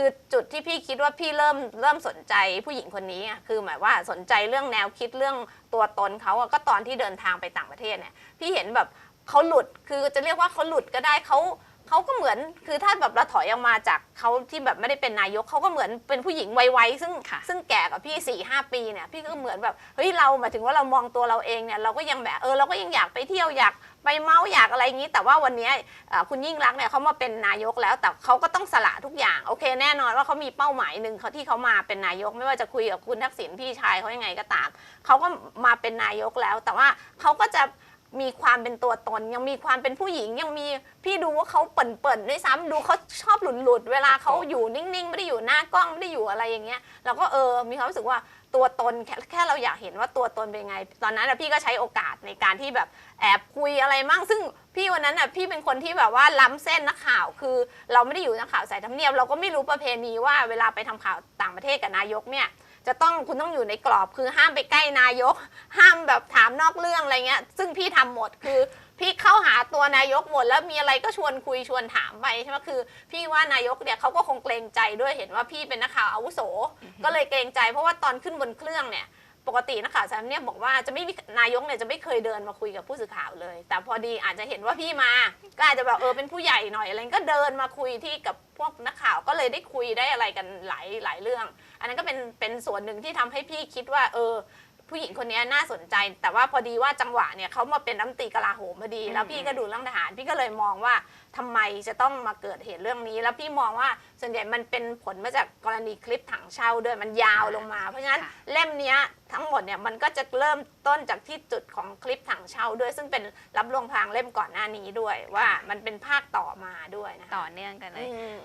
คือจุดที่พี่คิดว่าพี่เริ่มเริ่มสนใจผู้หญิงคนนี้อะคือหมายว่าสนใจเรื่องแนวคิดเรื่องตัวตนเขาอะก็ตอนที่เดินทางไปต่างประเทศเนี่ยพี่เห็นแบบเขาหลุดคือจะเรียกว่าเขาหลุดก็ได้เขาเขาก็เหมือนคือถ้าแบบเราถอยออกมาจากเขาที่แบบไม่ได้เป็นนายกเขาก็เหมือนเป็นผู้หญิงวัยๆซึ่งค่ะซึ่งแก่กับพี่4ี่หปีเนี่ยพี่ก็เหมือนแบบเฮ้ยเราหมายถึงว่าเรามองตัวเราเองเนี่ยเราก็ยังแบบเออเราก็ยังอยากไปเที่ยวอยาก ไปเมาอยากอะไรอย่างนี้ แต่ว่าวันนี้คุณยิ่งรักเนี่ยเขามาเป็นนายกแล้ว แต่เขาก็ต้องสละทุกอย่างโอเค แน่นอนว่าเขามีเป้าหมายหนึ่งเขาที่เขามาเป็นนายก ไม่ว่าจะคุยกับคุณทักษิณพี่ชายเขายังไงก็ตามเขาก็มาเป็นนายกแล้ว แต่ว่าเขาก็จะมีความเป็นตัวตน ยังมีความเป็นผู้หญิงยังมีพี่ดูว่าเขาเปิ่นๆด้วยซ้ำดูเขาชอบหลุดๆเวลาเขาอยู่นิ่งๆ ไม่ได้อยู่หน้ากล้องไม่ได้อยู่อะไรอย่างเงี้ยเราก็เออมีความรู้สึกว่า ตัวตนแค่แค่เราอยากเห็นว่าตัวตนเป็นไง ตอนนั้นนะพี่ก็ใช้โอกาสในการที่แบบแอบคุยอะไรมั่ง ซึ่งพี่วันนั้นน่ะพี่เป็นคนที่แบบว่าล้ำเส้นนักข่าว คือ เราไม่ได้อยู่นักข่าวสายทำเนียบเราก็ไม่รู้ประเพณีว่าเวลาไปทำข่าวต่างประเทศกับนายกเนี่ย จะต้องคุณต้องอยู่ในกรอบคือห้ามไปใกล้นายก ห้ามแบบถามนอกเรื่องอะไรเงี้ย ซึ่งพี่ทำหมดคือพี่เข้าหาตัวนายกหมดแล้วมีอะไรก็ชวนคุยชวนถามไปใช่ไหมคือ พี่ว่านายกเนี่ยเขาก็คงเกรงใจด้วยเห็นว่าพี่เป็นนักข่าวอาวุโส ก็เลยเกรงใจเพราะว่าตอนขึ้นบนเครื่องเนี่ย ปกตินักข่าวสามเนี่ยบอกว่าจะไม่มีนายกเนี่ยจะไม่เคยเดินมาคุยกับผู้สื่อข่าวเลย แต่พอดีอาจจะเห็นว่าพี่มา ก็อาจจะแบบเออเป็นผู้ใหญ่หน่อยอะไรก็เดินมาคุยที่กับพวกนักข่าวก็เลยได้คุยได้อะไรกันหลายหลายเรื่อง อันนั้นก็เป็นเป็นส่วนหนึ่งที่ทำให้พี่คิดว่าเออ ผู้หญิงคนนี้น่าสนใจ แต่ว่าพอดีว่าจังหวะเนี่ยเขามาเป็นรัฐมนตรีกลาโหมพอดี แล้วพี่ก็ดูเรื่องทหาร พี่ก็เลยมองว่าทำไมจะต้องมาเกิดเหตุเรื่องนี้ แล้วพี่มองว่าส่วนใหญ่มันเป็นผลมาจากกรณีคลิปถังเช่าด้วยมันยาวลงมา เพราะฉะนั้นค่ะเล่มเนี้ยทั้งหมดเนี่ยมันก็จะเริ่มต้นจากที่จุดของคลิปถังเช่าด้วย ซึ่งเป็นรับลวงพรางเล่มก่อนหน้านี้ด้วยว่ามันเป็นภาคต่อมาด้วยนะคะต่อเนื่องกันเลยอืม